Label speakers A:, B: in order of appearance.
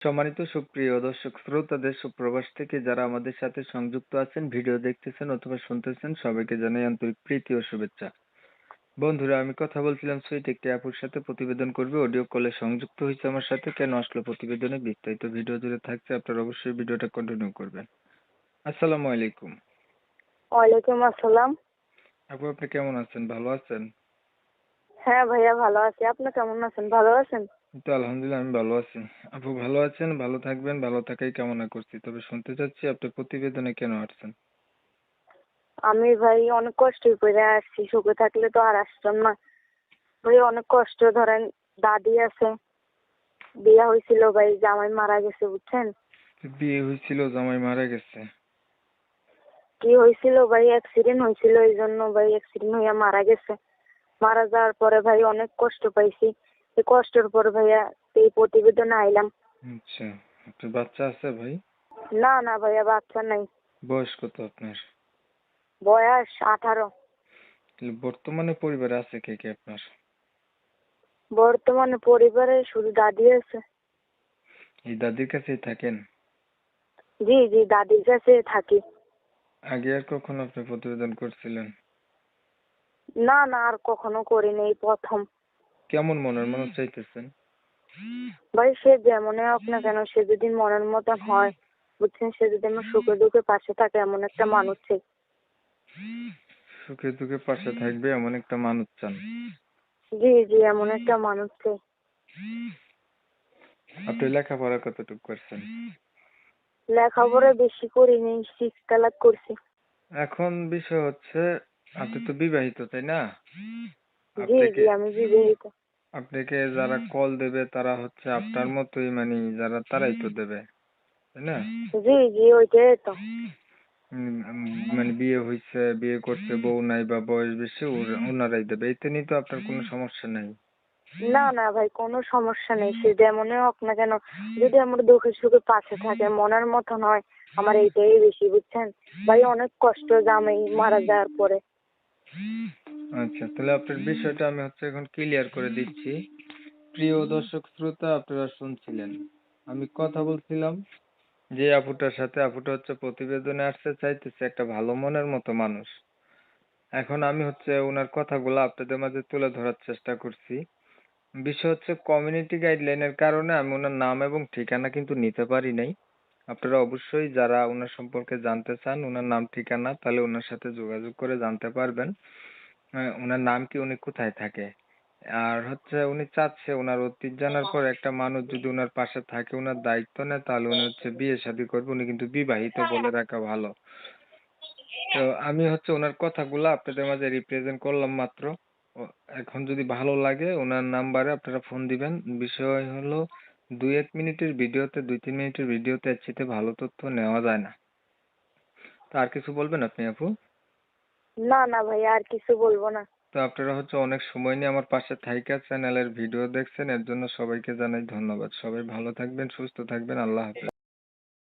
A: সম্মানিত সুপ্রিয় দর্শক শ্রোতাদের সুপ্রবাস থেকে যারা আমাদের সাথে সংযুক্ত আছেন ভিডিও দেখতেছেন অথবা শুনতেছেন সবাইকে জানাই আন্তরিক প্রীতি ও শুভেচ্ছা। বন্ধুরা আমি কথা বলছিলাম সুইট একটি আপুর সাথে প্রতিবেদন করবে অডিও কলে সংযুক্ত হয়েছে আমার সাথে। কেন আসলো প্রতিবেদনে? বিস্তারিত ভিডিও জুড়ে থাকছে আপনারা অবশ্যই ভিডিওটা কন্টিনিউ করবেন। আসসালামু আলাইকুম।
B: ওয়ালাইকুম আসসালাম।
A: আপু আপনি কেমন আছেন? ভালো আছেন?
B: হ্যাঁ ভাইয়া ভালো আছি। আপনি কেমন আছেন? ভালো আছেন?
A: তো আলহামদুলিল্লাহ আমি ভালো আছি। আপু ভালো আছেন? ভালো থাকবেন ভালো থাকাই কামনা করছি। তবে শুনতে চাচ্ছি আপনি প্রতিবেদনে কেন আসছেন?
B: আমি ভাই অনেক কষ্ট করে আসছি। সুখে থাকলে তো আর আসতাম না। ভাই অনেক কষ্ট ধরেন দাদি আছে বিয়ে হয়েছিল ভাই জামাই মারা গেছে বুঝছেন?
A: বিয়ে হয়েছিল জামাই মারা গেছে।
B: কি হয়েছিল ভাই? অ্যাক্সিডেন্ট হয়েছিল এই জন্য ভাই অ্যাক্সিডেন্ট হইয়া মারা গেছে। মারা যাওয়ার পরে ভাই অনেক কষ্ট পাইছি। এই কষ্টের পরে ভাইয়া এই প্রতিবেদনে আইলাম।
A: আচ্ছা আপনার বাচ্চা আছে ভাই?
B: না না ভাইয়া বাচ্চা নাই।
A: বয়স কত আপনার?
B: বয়স আঠারো।
A: বর্তমানে পরিবারে আছে কে কে আপনার?
B: বর্তমানে পরিবারে শুধু দাদি আছে।
A: এই দাদির কাছেই থাকেন?
B: জি জি দাদির কাছে থাকি।
A: আগে আর কখনো আপনি প্রতিবেদন করছিলেন?
B: না না আর কখনো করিনি এই প্রথম।
A: কেমন মনের মানুষ চাইতেছেন?
B: ভাই সে যেমনই হোক না কেন সে যদি মনের মতন হয় বুঝছেন সে যদি আমার সুখে দুঃখে পাশে থাকে এমন একটা মানুষ চাই।
A: সুখে দুঃখে পাশে থাকবে এমন একটা মানুষ চান।
B: জি জি এমন একটা মানুষ চাই।
A: আপনি লেখাপড়া কতটুকু করছেন?
B: লেখাপড়া বেশি করিনি সিক্স তালাক করছি।
A: এখন বিষয় হচ্ছে আপনি তো বিবাহিত তাই না?
B: জি
A: আপনাকে
B: জি আমি বিবাহিত।
A: আপনাকে যারা কল দেবে তারা হচ্ছে আপনার মতোই মানে যারা তারাই তো দেবে তাই না?
B: জি জি ওইটাই তো।
A: উম, উম, মানে বিয়ে হয়েছে বিয়ে করছে বউ নাই বা বয়স বেশি ওনারাই দেবে। এতে নিয়ে তো আপনার কোনো সমস্যা নাই।
B: না না ভাই কোনো সমস্যা নেই। সে যেমনই হোক না কেন যদি আমার দুঃখে সুখে পাশে থাকে মনের মতন হয় আমার এইটাই বেশি বুঝছেন? ভাই অনেক কষ্ট জামাই মারা যাওয়ার পরে।
A: আচ্ছা তাহলে আপনার বিষয়টা আমি হচ্ছে এখন ক্লিয়ার করে দিচ্ছি। প্রিয় দর্শক, শ্রোতা, আপনারা শুনছিলেন। আমি কথা বলছিলাম যে আপুটার সাথে, আপুটা হচ্ছে প্রতিবেদনে আসতে চাইতেছে একটা ভালো মনের মতো মানুষ। এখন আমি হচ্ছে ওনার কথাগুলো আপনাদের মাঝে তুলে ধরার চেষ্টা করছি। বিষয় হচ্ছে কমিউনিটি গাইডলাইনের কারণে আমি ওনার নাম এবং ঠিকানা কিন্তু নিতে পারি নাই। আপনারা অবশ্যই যারা ওনার সম্পর্কে জানতে চান ওনার নাম ঠিকানা, তাহলে ওনার সাথে যোগাযোগ করে জানতে পারবেন। ওনার নাম কি, উনি কোথায় থাকে? আর হচ্ছে উনি চাচ্ছে ওনার অতীত জানার পর একটা মানুষ যদি ওনার পাশে থাকে ওনার দায়িত্ব নেয়, তাহলে উনি হচ্ছে বিয়ে শাদী করবে, উনি কিন্তু বিবাহিত বলে রাখা ভালো। তো আমি হচ্ছে ওনার কথাগুলো আপনাদের মাঝে রিপ্রেজেন্ট করলাম মাত্র। এখন যদি ভালো লাগে ওনার নাম্বারে আপনারা ফোন দিবেন। বিষয় হলো দুই এক মিনিটের ভিডিওতে দুই তিন মিনিটের ভিডিওতে এর চেয়ে ভালো তথ্য নেওয়া যায় না। তো আর কিছু বলবেন আপনি আপু?
B: না না ভাই আর কিছু বলব না।
A: তো আপনারা হচ্ছে অনেক সময় নিয়ে আমার পাশে থাইকা চ্যানেলের ভিডিও দেখছেন এর জন্য সবাইকে জানাই ধন্যবাদ। সবাই ভালো থাকবেন সুস্থ থাকবেন আল্লাহ হাফেজ।